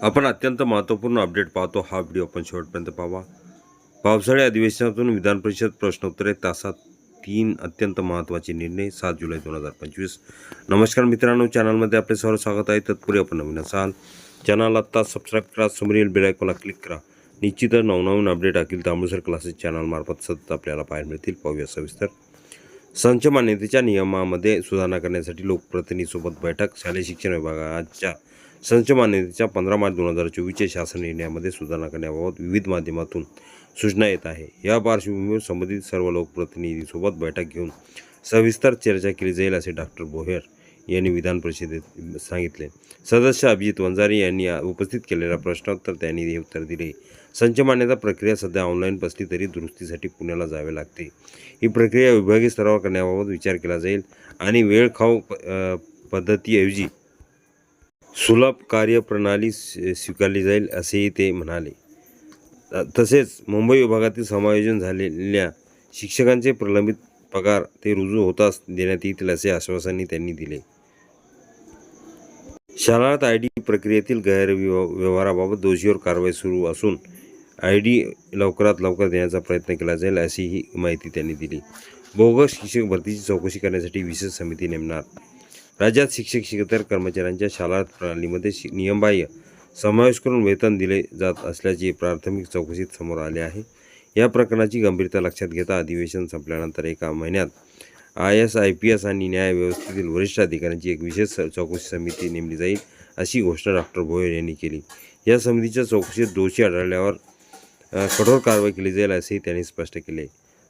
आपण अत्यंत महत्त्वपूर्ण अपडेट पाहतो. हा व्हिडिओ आपण शेवटपर्यंत पाहावा. पावसाळी अधिवेशनातून विधान परिषद प्रश्नोत्तरे तासात तीन अत्यंत महत्त्वाचे निर्णय सात जुलै दोन हजार पंचवीस. नमस्कार मित्रांनो चॅनलमध्ये आपले सर्व स्वागत आहे. तत्पूर्वी आपण नवीन असाल चॅनल आत्ता सबस्क्राईब करा समोरील बेलायकोला क्लिक करा. निश्चितच नवनवीन अपडेट अखिल तांबूसर क्लासेस चॅनलमार्फत सतत आपल्याला पाहायला मिळतील. पाहूया सविस्तर. संच मान्यतेच्या नियमामध्ये सुधारणा करण्यासाठी लोकप्रतिनिधीसोबत बैठक शालेय शिक्षण विभागाच्या संच मान्यतेच्या पंधरा मार्च दोन हजार चोवीसच्या शासन निर्णयामध्ये सुधारणा करण्याबाबत विविध माध्यमातून सूचना येत आहे. या पार्श्वभूमीवर संबंधित सर्व लोकप्रतिनिधीसोबत बैठक घेऊन सविस्तर चर्चा केली जाईल असे डॉक्टर बोहेर यांनी विधान परिषदेत सांगितले. सदस्य अभिजित वंजारी यांनी उपस्थित केलेल्या प्रश्नोत्तर त्यांनी हे उत्तर दिले. संच मान्यता प्रक्रिया सध्या ऑनलाईन बसली तरी दुरुस्तीसाठी पुण्याला जावे लागते. ही प्रक्रिया विभागीय स्तरावर करण्याबाबत विचार केला जाईल आणि वेळ खाऊ प- पद्धतीऐवजी सुलभ कार्यप्रणाली स्वी- स्वीकारली जाईल असेही ते म्हणाले. तसेच मुंबई विभागातील समायोजन झालेल्या शिक्षकांचे प्रलंबित पगार ते रुजू होताच देण्यात येतील असे आश्वासनही त्यांनी दिले. शाळात आय डी प्रक्रियेतील गैरव्यवहाराबाबत दोषीवर कारवाई सुरू असून आय डी लवकरात लवकर देण्याचा प्रयत्न केला जाईल अशीही माहिती त्यांनी दिली. बोगस शिक्षक भरतीची चौकशी करण्यासाठी विशेष समिती नेमणार. राज्यात शिक्षक शिकतर कर्मचाऱ्यांच्या शालार्थ प्रणालीमध्ये शि नियमबाह्य समावेश करून वेतन दिले जात असल्याचे प्राथमिक चौकशीत समोर आले आहे. या प्रकरणाची गंभीरता लक्षात घेता अधिवेशन संपल्यानंतर एका महिन्यात I S I P S आणि न्याय व्यवस्थेतील वरिष्ठ अधिकाऱ्यांची एक विशेष चौकशी समिती नेमली जाईल अशी घोषणा डॉक्टर भोयर यांनी केली. या समितीच्या चौकशीत दोषी आढळल्यावर कठोर कारवाई केली जाईल असेही त्यांनी स्पष्ट केले.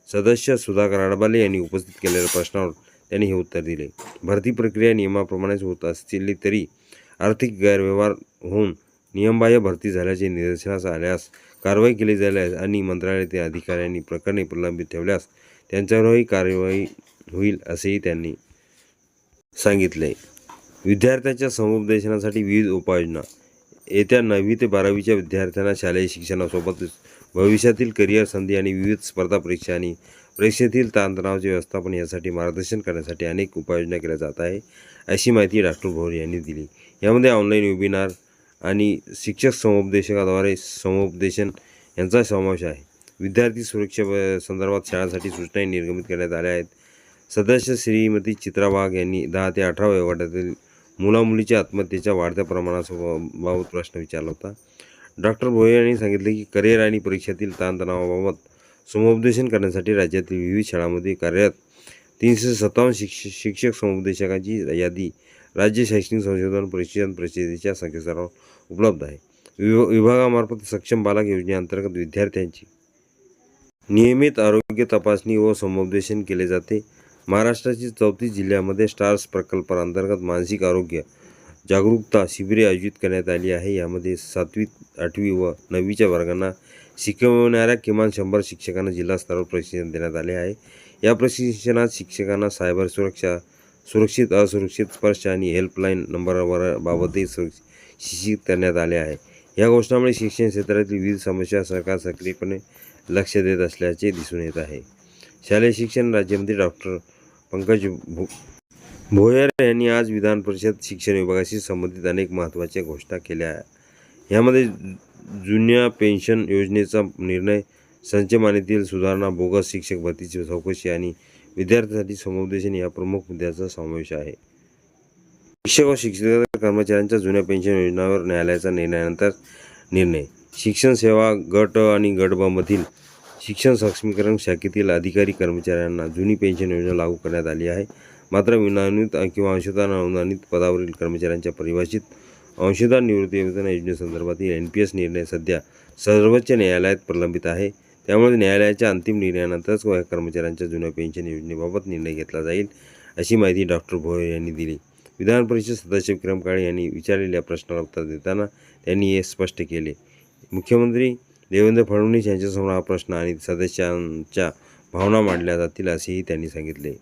सदस्य सुधाकर आडबाले यांनी उपस्थित केलेल्या प्रश्नावर त्यांनी हे उत्तर दिले. भरती प्रक्रिया नियमाप्रमाणेच होत असली तरी आर्थिक गैरव्यवहार होऊन नियमबाह्य भरती झाल्याचे निदर्शनास आल्यास कारवाई केली जाईल आणि मंत्रालयातील अधिकाऱ्यांनी प्रकरणे प्रलंबित ठेवल्यास त्यांच्यावरही कार्यवाही होईल असेही त्यांनी सांगितले. विद्यार्थ्यांच्या समुपदेशनासाठी विविध उपाययोजना. येत्या नववी ते बारावीच्या विद्यार्थ्यांना शालेय शिक्षणासोबतच भविष्यातील करिअर संधी आणि विविध स्पर्धा परीक्षा आणि परीक्षेतील ताणतणावाचे व्यवस्थापन यासाठी मार्गदर्शन करण्यासाठी अनेक उपाययोजना केल्या जात आहे अशी माहिती डॉक्टर भोर यांनी दिली. यामध्ये ऑनलाईन वेबिनार आणि शिक्षक समुपदेशकाद्वारे समुपदेशन यांचा समावेश आहे. विद्यार्थी सुरक्षा संदर्भात शाळांसाठी सूचनाही निर्गमित करण्यात आल्या आहेत. सदस्य श्रीमती चित्रा वाघ यांनी दहा ते अठरा वयोगटातील मुलामुलीच्या आत्महत्येच्या वाढत्या प्रमाणाबाबत प्रश्न विचारला होता. डॉक्टर भोये यांनी सांगितले की करिअर आणि परीक्षेतील ताणतणावाबाबत समुपदेशन करण्यासाठी राज्यातील विविध शाळांमध्ये कार्यरत तीनशे सत्तावन्न शिक्ष शिक्षक समुपदेशकांची यादी राज्य शैक्षणिक संशोधन परिषद परिषदेच्या संकेतस्थळावर उपलब्ध आहे. विभ विभागामार्फत सक्षम बालक योजनेअंतर्गत विद्यार्थ्यांची नियमित आरोग्य तपासणी व समुपदेशन केले जाते. महाराष्ट्राची चौतीस जिल्ह्यामध्ये स्टार्स प्रकल्पाअंतर्गत मानसिक आरोग्य जागरूकता शिबिरे आयोजित करण्यात आली आहे. यामध्ये सातवी आठवी व नववीच्या वर्गांना शिकवणाऱ्या किमान शंभर शिक्षकांना जिल्हास्तरावर प्रशिक्षण देण्यात आले आहे. या प्रशिक्षणात शिक्षकांना सायबर सुरक्षा सुरक्षित असुरक्षित स्पर्श आणि हेल्पलाईन नंबरवर बाबतही सुशिक्षित करण्यात आले आहे. या घोषणामुळे शिक्षण क्षेत्रातील विविध समस्या सरकार सक्रियपणे लक्ष देत असल्याचे दिसून येत आहे. शालेय शिक्षण राज्यमंत्री डॉक्टर पंकज भो भोयर यांनी आज विधान परिषद शिक्षण विभागाशी संबंधित अनेक महत्त्वाच्या घोषणा केल्या यामध्ये जुन्या पेन्शन योजनेचा निर्णय संचमानेतील सुधारणा बोगस शिक्षक भरतीची चौकशी आणि विद्यार्थ्यांसाठी समुपदेशन या प्रमुख मुद्द्याचा समावेश आहे. शिक्षक व शिक्षक कर्मचाऱ्यांच्या जुन्या पेन्शन योजनावर न्यायालयाचा निर्णयानंतर निर्णय. शिक्षण सेवा गट आणि गटबामधील शिक्षण सक्षमीकरण शाखेतील अधिकारी कर्मचाऱ्यांना जुनी पेन्शन योजना लागू करण्यात आली आहे. मात्र विनानित किंवा अंशदान अनुदानित पदावरील कर्मचाऱ्यांच्या परिभाषित अंशदान निवृत्ती वेतन योजनेसंदर्भातील एन पी एस निर्णय सध्या सर्वोच्च न्यायालयात प्रलंबित आहे. त्यामुळे न्यायालयाच्या अंतिम निर्णयानंतरच या कर्मचाऱ्यांच्या जुन्या पेन्शन योजनेबाबत निर्णय घेतला जाईल अशी माहिती डॉक्टर भोयर यांनी दिली. विधान परिषद सदस्य विक्रम काळे यांनी विचारलेल्या प्रश्नाला उत्तर देताना त्यांनी हे स्पष्ट केले. मुख्यमंत्री देवेंद्र फडणवीस यांच्यासमोर हा प्रश्न आणि सदस्यांच्या भावना मांडल्या जातील असेही त्यांनी सांगितले.